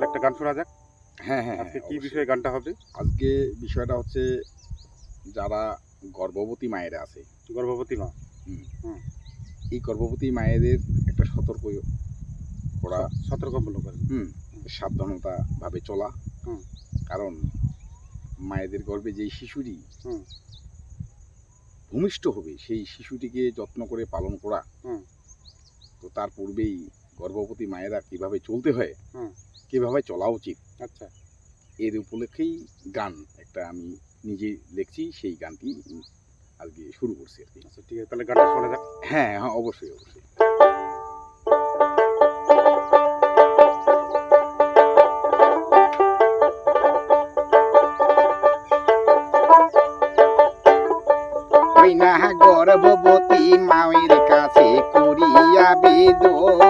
তাহলে একটা গান শোনা যাক। হ্যাঁ হ্যাঁ আজকে হ্যাঁ, কি বিষয়ে গানটা হবে? আজকে বিষয়টা হচ্ছে যারা গর্ভবতী মায়েরা আছে। গর্ভবতী মা। এই গর্ভবতী মায়েদের একটা সতর্ক করা সতর্কমূলক। হুম সাবধানতা ভাবে চলা। হুম। কারণ মায়েদের গর্ভে যেই শিশুটি হুম। ভূমিষ্ঠ হবে সেই শিশুটিকে যত্ন করে পালন করা। হুম। তো তার পূর্বেই গর্ভবতী মায়েরা কীভাবে চলতে হয় কীভাবে চলা উচিত আচ্ছা। এর উপলক্ষেই গান একটা আমি নিজে লিখছি সেই গানটি আজকে শুরু করছি আর কি। আচ্ছা ঠিক আছে তাহলে গানটা শোনা যাক। হ্যাঁ হ্যাঁ অবশ্যই অবশ্যই। না গর্ভবতী মায়ের কাছে করিয়া বেদন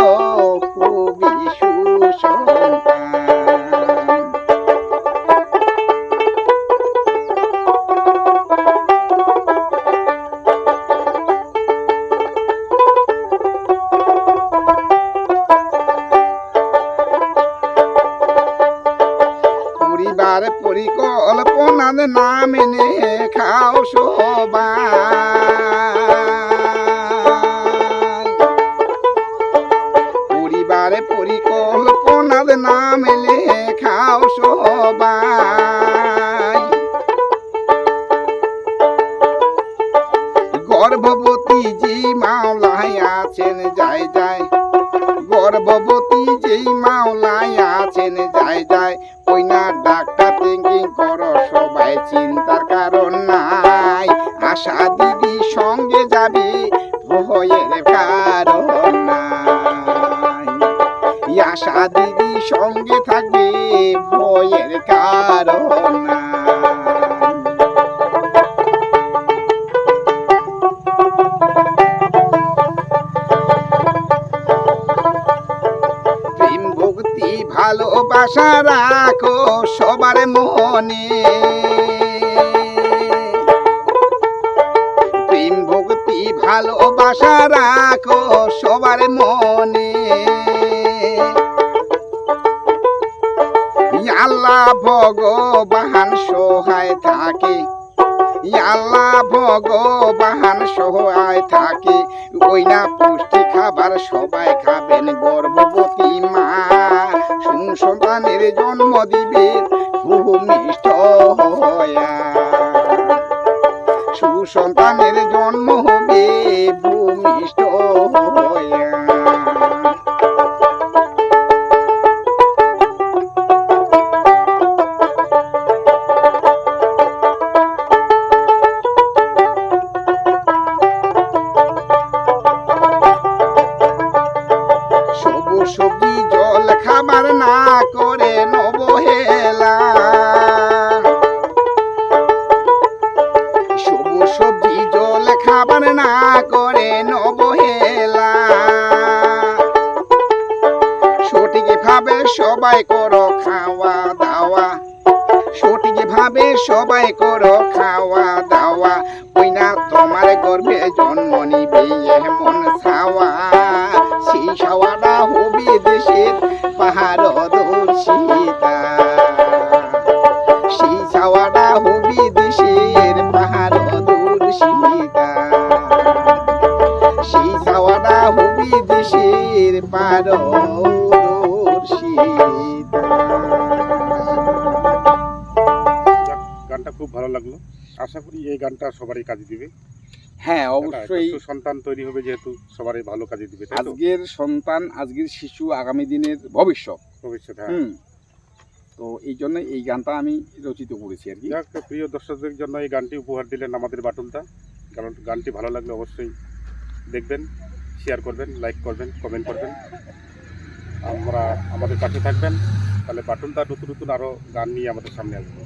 পরিবার পরিকল্পনার নাম খাও সবাই আশা দিদি সঙ্গে যাবে ভয়ের কারণ নাই আশা দিদি সঙ্গে থাকবে ভয়ের কারণ ভালোবাসা রাখো সবার মনে। ভালোবাসা রাখো সবার মনে। আল্লাহ ভগবান সহায় থাকে আল্লাহ ভগবান সহায় থাকে। ওই না পুষ্টি খাবার সবাই খাবেন গর্ভবতী মা। সুসন্তানের জন্ম দিবে সুসন্তানের জন্ম ভূমিষ্ঠ হয়া সবুজ সবজি জল খাবার না করে। সবাই করো খাওয়া দাওয়া। সঠিক ভাবে সবাই করো খাওয়া দাওয়া। ওই না তোমার গর্ভে জন্ম নিবে, এমন ছাওয়া। সেই ছাওয়াটা হবে দেশের পাহাড় দর্শিতা সেই ছাওয়াটা হবে দেশের পাহাড় দর্শিতা সেই ছাওয়াটা হবে দেশের পাহাড় খুব ভালো লাগল। আশা করি এই গানটা সবারই কাজে দিবে। হ্যাঁ অবশ্যই। সন্তান তৈরি হবে যেহেতু সবারই ভালো কাজে দিবে আজকের সন্তান আজকের শিশু আগামী দিনের ভবিষ্যৎ। ভবিষ্যৎ হ্যাঁ। তো এই জন্য এই গানটা আমি রচিত করেছি আর কি। প্রিয় দর্শকদের জন্য এই গানটি উপহার দিলেন আমাদের বাটুলদা। কারণ গানটি ভালো লাগলে অবশ্যই দেখবেন শেয়ার করবেন লাইক করবেন কমেন্ট করবেন। আমরা আমাদের পাশে থাকবেন। তাহলে বাটুলদা নতুন নতুন আরও গান নিয়ে আমাদের সামনে আসবে।